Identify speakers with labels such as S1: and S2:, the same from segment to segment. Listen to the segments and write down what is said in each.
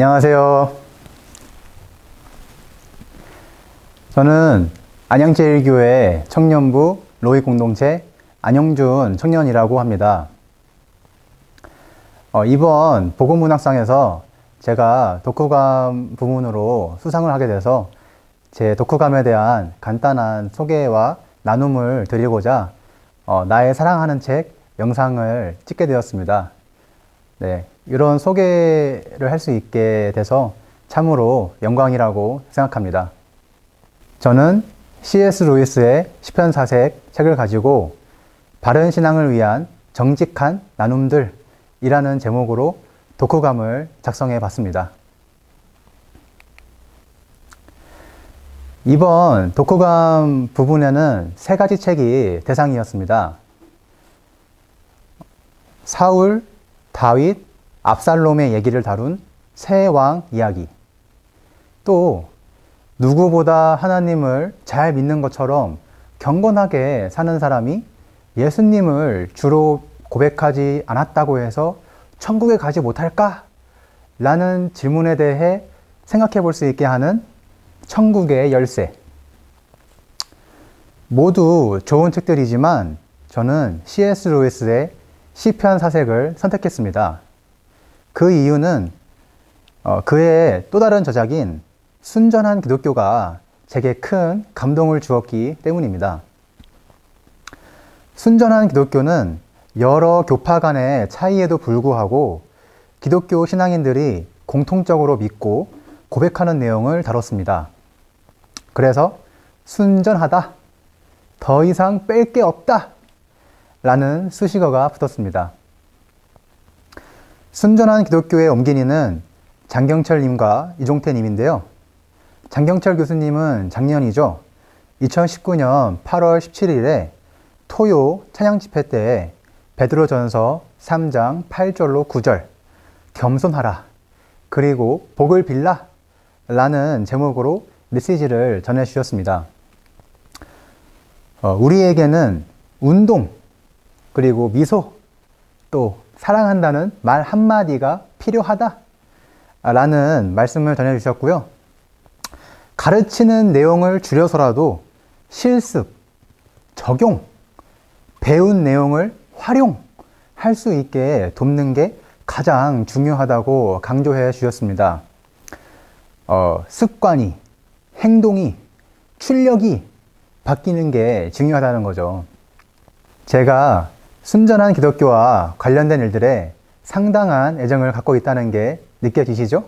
S1: 안녕하세요. 저는 안양제일교회 청년부 로이 공동체 안영준 청년이라고 합니다. 어, 이번 보건문학상에서 제가 독후감 부문으로 수상을 하게 돼서 제 독후감에 대한 간단한 소개와 나눔을 드리고자 어, 나의 사랑하는 책 영상을 찍게 되었습니다. 네, 이런 소개를 할 수 있게 돼서 참으로 영광이라고 생각합니다. 저는 C.S. 루이스의 시편사색 책을 가지고 바른 신앙을 위한 정직한 나눔들이라는 제목으로 독후감을 작성해 봤습니다. 이번 독후감 부분에는 세 가지 책이 대상이었습니다. 사울, 다윗, 압살롬의 얘기를 다룬 새 왕 이야기. 또 누구보다 하나님을 잘 믿는 것처럼 경건하게 사는 사람이 예수님을 주로 고백하지 않았다고 해서 천국에 가지 못할까? 라는 질문에 대해 생각해 볼 수 있게 하는 천국의 열쇠. 모두 좋은 책들이지만 저는 C.S. 루이스의 시편 사색을 선택했습니다. 그 이유는 어, 그의 또 다른 저작인 순전한 기독교가 제게 큰 감동을 주었기 때문입니다. 순전한 기독교는 여러 교파 간의 차이에도 불구하고 기독교 신앙인들이 공통적으로 믿고 고백하는 내용을 다뤘습니다. 그래서 순전하다, 더 이상 뺄 게 없다, 라는 수식어가 붙었습니다. 순전한 기독교의 om기니는 장경철님과 이종태님인데요. 장경철 교수님은 작년이죠. 2019년 8월 17일에 토요 찬양 집회 때 베드로 전서 3장 8절로 9절 겸손하라 그리고 복을 빌라 라는 제목으로 메시지를 전해 주셨습니다. 어, 우리에게는 운동 그리고 미소 또 사랑한다는 말 한마디가 필요하다 라는 말씀을 전해 주셨고요. 가르치는 내용을 줄여서라도 실습, 적용, 배운 내용을 활용할 수 있게 돕는 게 가장 중요하다고 강조해 주셨습니다. 어, 습관이, 행동이, 출력이 바뀌는 게 중요하다는 거죠. 제가 순전한 기독교와 관련된 일들에 상당한 애정을 갖고 있다는 게 느껴지시죠?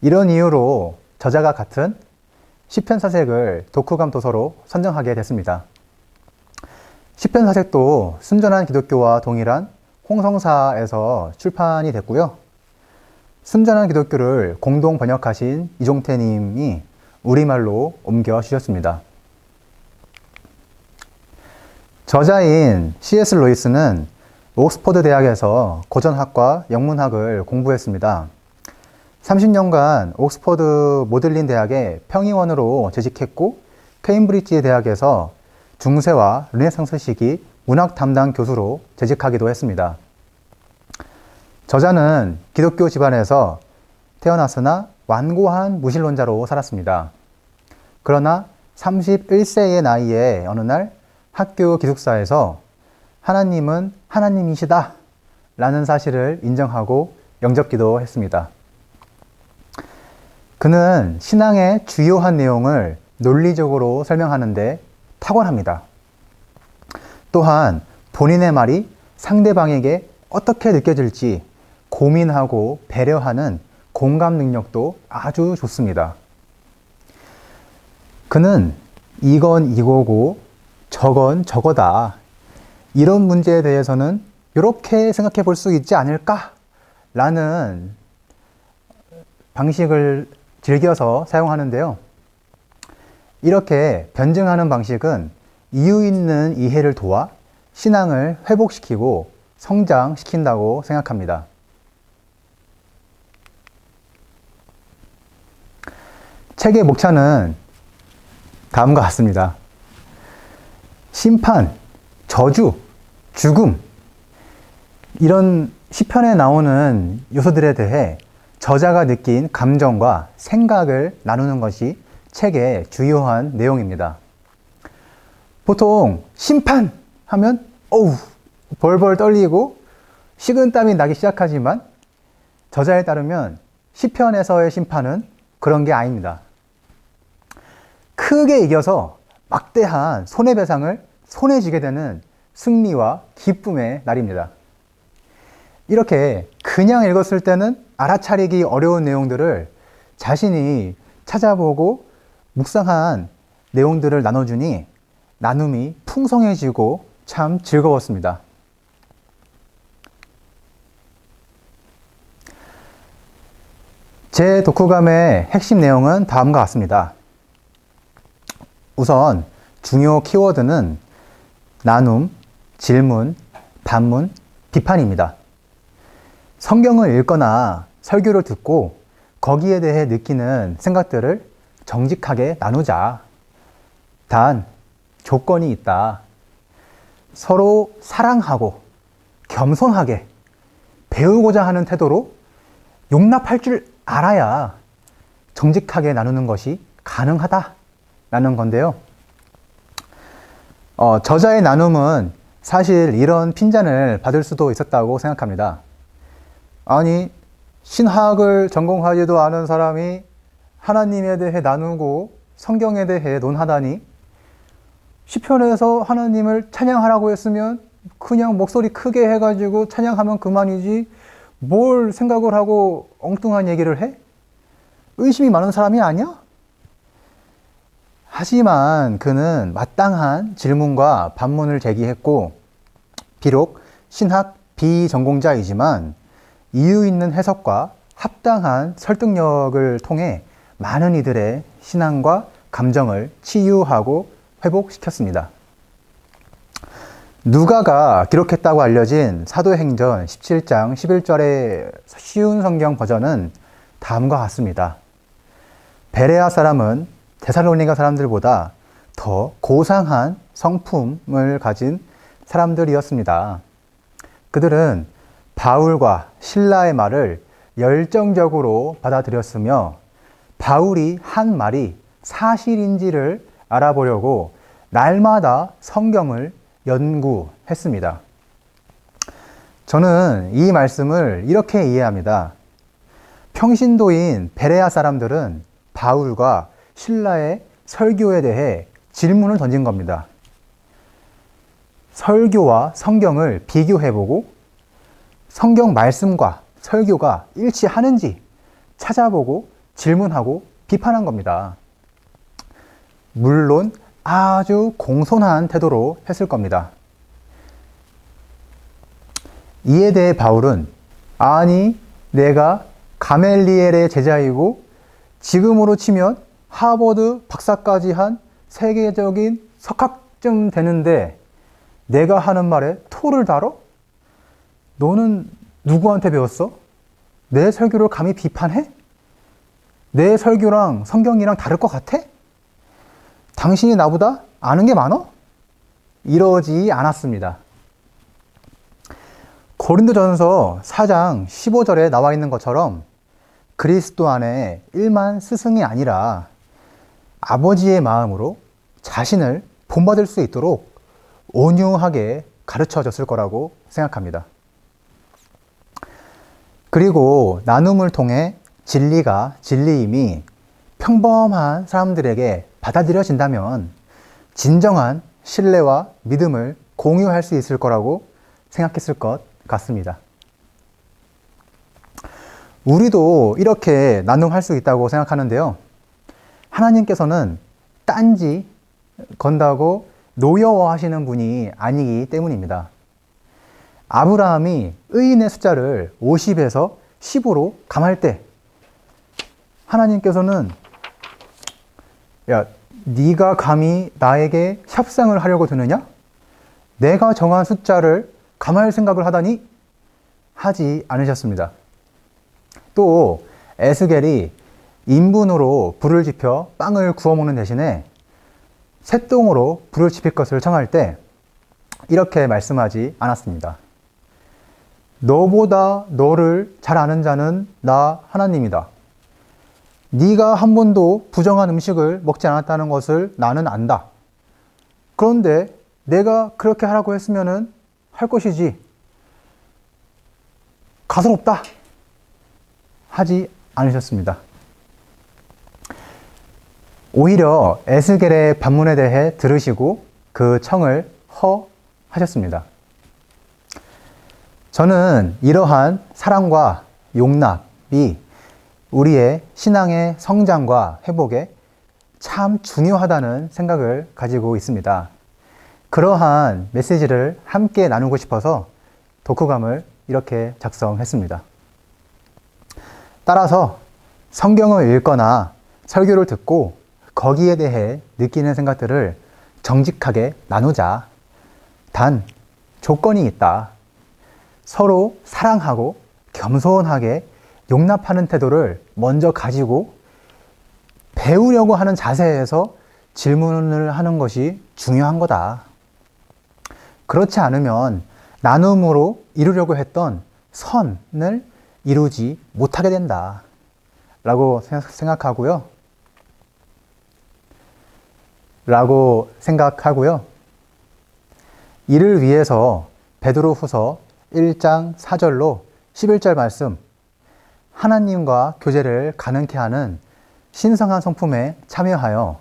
S1: 이런 이유로 저자가 같은 시편 사색을 독후감 도서로 선정하게 됐습니다. 시편 사색도 순전한 기독교와 동일한 홍성사에서 출판이 됐고요. 순전한 기독교를 공동 번역하신 이종태 님이 우리말로 옮겨 주셨습니다. 저자인 C.S. 로이스는 옥스퍼드 대학에서 고전학과 영문학을 공부했습니다. 30년간 옥스퍼드 모델린 대학의 평의원으로 재직했고 케임브리지 대학에서 중세와 르네상스 시기 문학 담당 교수로 재직하기도 했습니다. 저자는 기독교 집안에서 태어났으나 완고한 무신론자로 살았습니다. 그러나 31세의 나이에 어느 날 학교 기숙사에서 하나님은 하나님이시다 라는 사실을 인정하고 영접기도 했습니다. 그는 신앙의 주요한 내용을 논리적으로 설명하는데 탁월합니다. 또한 본인의 말이 상대방에게 어떻게 느껴질지 고민하고 배려하는 공감 능력도 아주 좋습니다. 그는 이건 이거고 저건 저거다. 이런 문제에 대해서는 이렇게 생각해 볼 수 있지 않을까? 라는 방식을 즐겨서 사용하는데요. 이렇게 변증하는 방식은 이유 있는 이해를 도와 신앙을 회복시키고 성장시킨다고 생각합니다. 책의 목차는 다음과 같습니다. 심판, 저주, 죽음, 이런 시편에 나오는 요소들에 대해 저자가 느낀 감정과 생각을 나누는 것이 책의 주요한 내용입니다. 보통 심판 하면 어우 벌벌 떨리고 식은땀이 나기 시작하지만 저자에 따르면 시편에서의 심판은 그런 게 아닙니다. 크게 이겨서 막대한 손해배상을 손에 쥐게 되는 승리와 기쁨의 날입니다. 이렇게 그냥 읽었을 때는 알아차리기 어려운 내용들을 자신이 찾아보고 묵상한 내용들을 나눠주니 나눔이 풍성해지고 참 즐거웠습니다. 제 독후감의 핵심 내용은 다음과 같습니다. 우선 중요 키워드는 나눔, 질문, 반문, 비판입니다. 성경을 읽거나 설교를 듣고 거기에 대해 느끼는 생각들을 정직하게 나누자. 단, 조건이 있다. 서로 사랑하고 겸손하게 배우고자 하는 태도로 용납할 줄 알아야 정직하게 나누는 것이 가능하다 라는 건데요. 어, 저자의 나눔은 사실 이런 핀잔을 받을 수도 있었다고 생각합니다. 아니, 신학을 전공하지도 않은 사람이 하나님에 대해 나누고 성경에 대해 논하다니 시편에서 하나님을 찬양하라고 했으면 그냥 목소리 크게 해가지고 찬양하면 그만이지 뭘 생각을 하고 엉뚱한 얘기를 해? 의심이 많은 사람이 아니야? 하지만 그는 마땅한 질문과 반문을 제기했고, 비록 신학 비전공자이지만 이유 있는 해석과 합당한 설득력을 통해 많은 이들의 신앙과 감정을 치유하고 회복시켰습니다. 누가가 기록했다고 알려진 사도행전 17장 11절의 쉬운 성경 버전은 다음과 같습니다. 베레아 사람은 데살로니가 사람들보다 더 고상한 성품을 가진 사람들이었습니다. 그들은 바울과 신라의 말을 열정적으로 받아들였으며 바울이 한 말이 사실인지를 알아보려고 날마다 성경을 연구했습니다. 저는 이 말씀을 이렇게 이해합니다. 평신도인 베레아 사람들은 바울과 신라의 설교에 대해 질문을 던진 겁니다. 설교와 성경을 비교해보고 성경 말씀과 설교가 일치하는지 찾아보고 질문하고 비판한 겁니다. 물론 아주 공손한 태도로 했을 겁니다. 이에 대해 바울은 아니 내가 가멜리엘의 제자이고 지금으로 치면 하버드 박사까지 한 세계적인 석학쯤 되는데 내가 하는 말에 토를 달어? 너는 누구한테 배웠어? 내 설교를 감히 비판해? 내 설교랑 성경이랑 다를 것 같아? 당신이 나보다 아는 게 많어? 이러지 않았습니다. 고린도전서 4장 15절에 나와 있는 것처럼 그리스도 안에 일만 스승이 아니라 아버지의 마음으로 자신을 본받을 수 있도록 온유하게 가르쳐 줬을 거라고 생각합니다. 그리고 나눔을 통해 진리가 진리임이 평범한 사람들에게 받아들여진다면 진정한 신뢰와 믿음을 공유할 수 있을 거라고 생각했을 것 같습니다. 우리도 이렇게 나눔할 수 있다고 생각하는데요. 하나님께서는 딴지 건다고 노여워하시는 분이 아니기 때문입니다. 아브라함이 의인의 숫자를 50에서 10으로 감할 때 하나님께서는 야, 네가 감히 나에게 협상을 하려고 드느냐? 내가 정한 숫자를 감할 생각을 하다니 하지 않으셨습니다. 또 에스겔이 인분으로 불을 지펴 빵을 구워 먹는 대신에 새똥으로 불을 지필 것을 청할 때 이렇게 말씀하지 않았습니다. 너보다 너를 잘 아는 자는 나 하나님이다. 네가 한 번도 부정한 음식을 먹지 않았다는 것을 나는 안다. 그런데 내가 그렇게 하라고 했으면은 할 것이지. 가선 없다. 하지 않으셨습니다. 오히려 에스겔의 반문에 대해 들으시고 그 청을 허 하셨습니다. 저는 이러한 사랑과 용납이 우리의 신앙의 성장과 회복에 참 중요하다는 생각을 가지고 있습니다. 그러한 메시지를 함께 나누고 싶어서 독후감을 이렇게 작성했습니다. 따라서 성경을 읽거나 설교를 듣고 거기에 대해 느끼는 생각들을 정직하게 나누자. 단, 조건이 있다. 서로 사랑하고 겸손하게 용납하는 태도를 먼저 가지고 배우려고 하는 자세에서 질문을 하는 것이 중요한 거다. 그렇지 않으면 나눔으로 이루려고 했던 선을 이루지 못하게 된다. 라고 생각하고요. 라고 생각하고요. 이를 위해서 베드로 후서 1장 4절로 11절 말씀 하나님과 교제를 가능케 하는 신성한 성품에 참여하여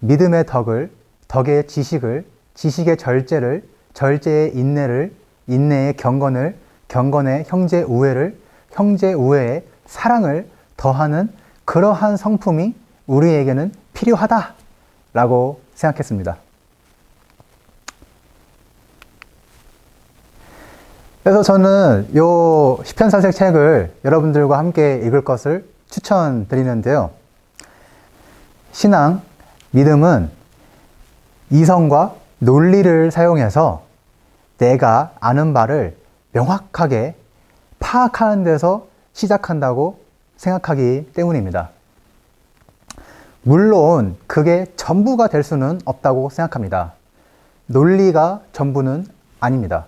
S1: 믿음의 덕을 덕의 지식을 지식의 절제를 절제의 인내를 인내의 경건을 경건의 형제 우애를 형제 우애의 사랑을 더하는 그러한 성품이 우리에게는 필요하다라고 생각했습니다. 그래서 저는 요 시편사색 책을 여러분들과 함께 읽을 것을 추천드리는데요. 신앙, 믿음은 이성과 논리를 사용해서 내가 아는 바를 명확하게 파악하는 데서 시작한다고 생각하기 때문입니다. 물론 그게 전부가 될 수는 없다고 생각합니다. 논리가 전부는 아닙니다.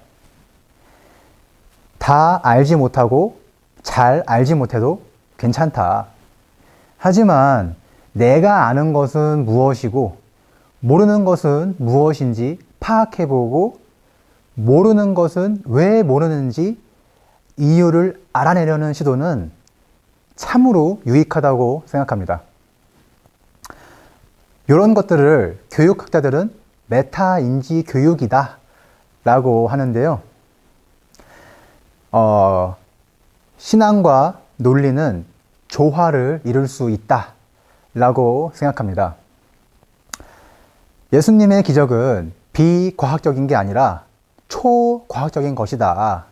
S1: 다 알지 못하고 잘 알지 못해도 괜찮다. 하지만 내가 아는 것은 무엇이고 모르는 것은 무엇인지 파악해보고 모르는 것은 왜 모르는지 이유를 알아내려는 시도는 참으로 유익하다고 생각합니다. 이런 것들을 교육학자들은 메타인지 교육이다 라고 하는데요. 어, 신앙과 논리는 조화를 이룰 수 있다 라고 생각합니다. 예수님의 기적은 비과학적인 게 아니라 초과학적인 것이다.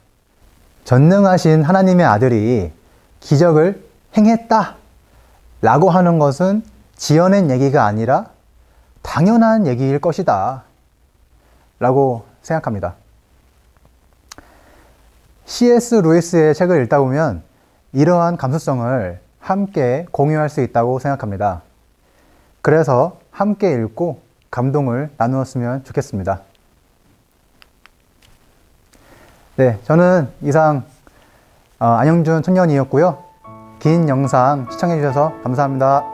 S1: 전능하신 하나님의 아들이 기적을 행했다. 라고 하는 것은 지어낸 얘기가 아니라 당연한 얘기일 것이다. 라고 생각합니다. C.S. 루이스의 책을 읽다 보면 이러한 감수성을 함께 공유할 수 있다고 생각합니다. 그래서 함께 읽고 감동을 나누었으면 좋겠습니다. 네, 저는 이상 어, 안영준 청년이었고요. 긴 영상 시청해주셔서 감사합니다.